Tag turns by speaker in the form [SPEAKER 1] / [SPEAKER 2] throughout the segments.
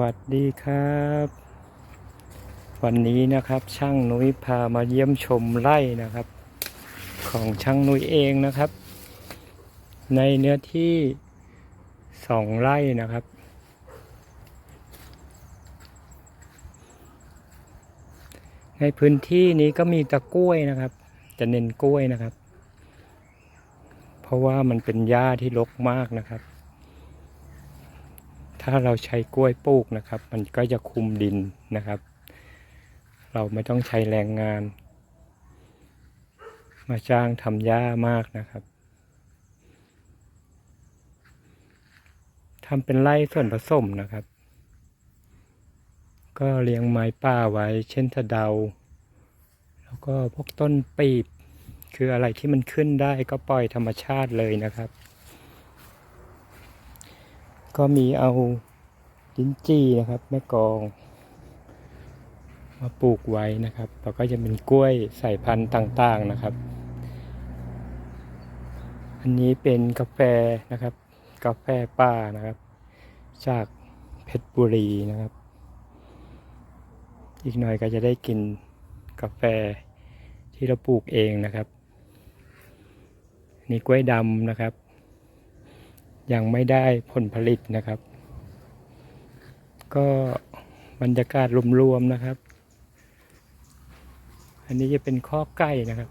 [SPEAKER 1] วัสดีครับ วันนี้นะครับช่างนุ้ยพามาเยี่ยมชมไร่นะครับ ของช่างนุ้ยเองนะครับ ในเนื้อที่สองไร่นะครับ ในพื้นที่นี้ก็มีตะกล้วยนะครับ จะเน้นกล้วยนะครับ เพราะว่ามันเป็นหญ้าที่รกมากนะครับ ถ้าเราใช้กล้วยปลูกนะครับ มันก็จะคุมดินนะครับ เราไม่ต้องใช้แรงงาน มาจ้างทำหญ้ามากนะครับทำเป็นไร่ส่วนผสมนะครับ ก็เลี้ยงไม้ป่าไว้ เช่นสะเดา แล้วก็พวกต้นปีบ คืออะไรที่มันขึ้นได้ก็ปล่อยธรรมชาติเลยนะครับ ก็มีเอาลิ้นจี่นะครับแม่กอง มาปลูกไว้นะครับ แล้วก็จะเป็นกล้วยสายพันธุ์ต่างๆนะครับ อันนี้เป็นกาแฟนะครับ กาแฟป่านะครับ จากเพชรบุรีนะครับ อีกหน่อยก็จะได้กินกาแฟที่เราปลูกเองนะครับ นี่กล้วยดำนะครับ ยังไม่ได้ผลผลิตนะครับ ก็บรรยากาศรวมๆนะครับ อันนี้จะเป็นข้อไก่นะครับ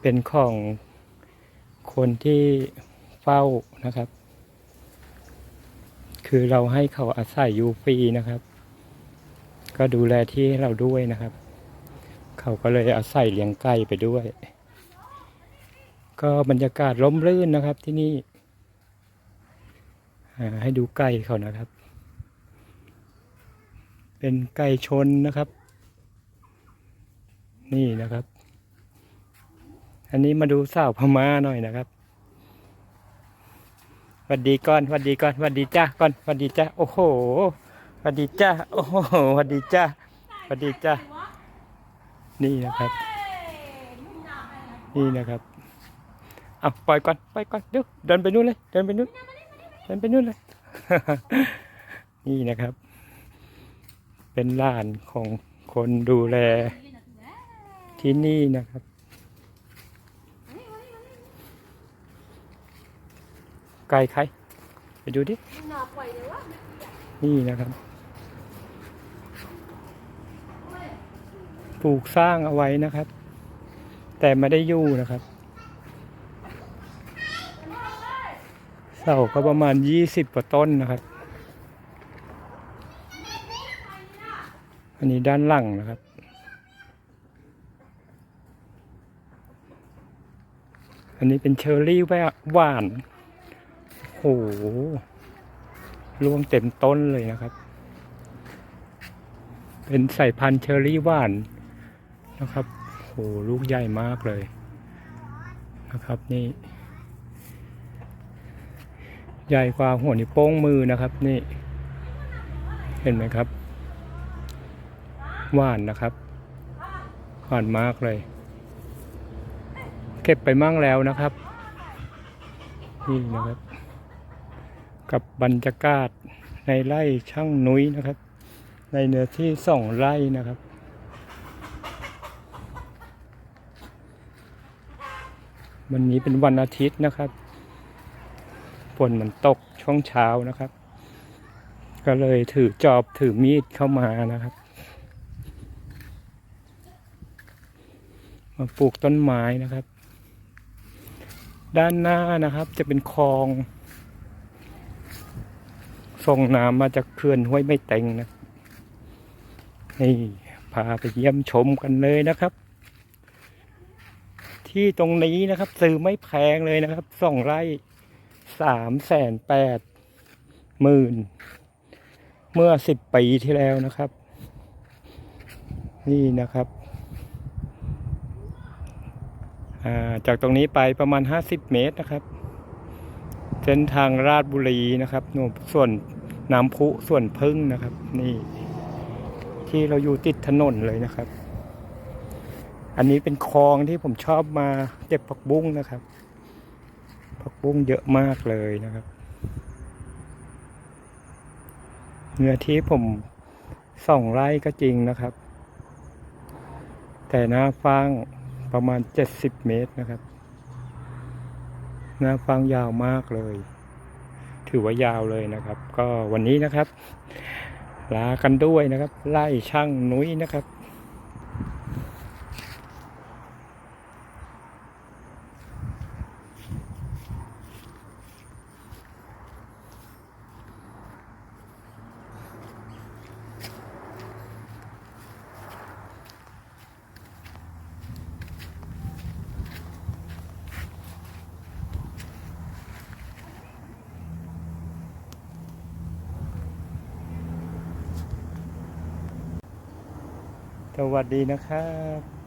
[SPEAKER 1] เป็นของคนที่เฝ้านะครับ คือเราให้เขาอาศัยอยู่ฟรีนะครับ ก็ดูแลที่ให้เราด้วยนะครับ เขาก็เลยอาศัยเลี้ยงไก่ไปด้วย ก็บรรยากาศร่มรื่นนะครับที่นี่ให้ดูไก่เขานะครับ เป็นไก่ชนนะครับ นี่นะครับ อันนี้มาดูสาวพม่าหน่อยนะครับสวัสดีก่อนสวัสดีก่อนสวัสดีจ้าก่อนสวัสดีจ้าโอ้โหสวัสดีจ้าโอ้โหสวัสดีจ้าสวัสดีจ้านี่นะครับ นี่นะครับ เอาปล่อยก่อนปล่อยก่อนเดี๋ยวเดินไปนู่นเลย เดินไปนู่นเดินไปนู่นเลย นี่นะครับ เป็นลานของคนดูแลที่นี่นะครับ ไก่ใคร ไปดูดิ นี่นะครับ ปลูกสร้างเอาไว้นะครับ แต่ไม่ได้ยู่นะครับ เสาก็ประมาณยี่สิบกว่าต้นนะครับ อันนี้ด้านหลังนะครับ อันนี้เป็นเชอร์รี่แวะหวานโอ้โหร่วงเต็มต้นเลยนะครับ เป็นสายพันธุ์เชอร์รี่หวานนะครับโอ้โหลูกใหญ่มากเลยนะครับนี่ ใหญ่กว่าหัวนิ้วโป้งมือนะครับนี่ เห็นไหมครับหวานนะครับหวานมากเลย เก็บไปมั่งแล้วนะครับนี่นะครับ กับบรรยากาศในไร่ช่างนุ้ยนะครับ ในเนื้อที่สองไร่นะครับวันนี้เป็นวันอาทิตย์นะครับ นมันตกช่วงเช้านะครับ ก็เลยถือจอบถือมีดเข้ามานะครับ มาปลูกต้นไม้นะครับ ด้านหน้านะครับจะเป็นคลอง ส่งน้ำมาจากเขื่อนห้วยไม่เต็งนะนี่พาไปเยี่ยมชมกันเลยนะครับ ที่ตรงนี้นะครับ ซื้อไม่แพงเลยนะครับสองไร่ สามแสนแปดหมื่นเมื่อสิบปีที่แล้วนะครับ นี่นะครับาจากตรงนี้ไปประมาณ 50 เมตรนะครับ เส้นทางราชบุรีนะครับนูนส่วนน้ำพุส่วนพึ่งนะครับ นี่ ที่เราอยู่ติดถนนเลยนะครับ อันนี้เป็นคลองที่ผมชอบมาเก็บผักบุ้งนะครับ ผักบุ้งเยอะมากเลยนะครับ เนื้อที่ผมส่องไร่ก็จริงนะครับ แต่หน้าฟางประมาณเจ็ดสิบเมตรนะครับ หน้าฟางยาวมากเลย ถือว่ายาวเลยนะครับ ก็วันนี้นะครับ ลากันด้วยนะครับ ไล่ช่างนุ้ยนะครับ วัสดีนะครับ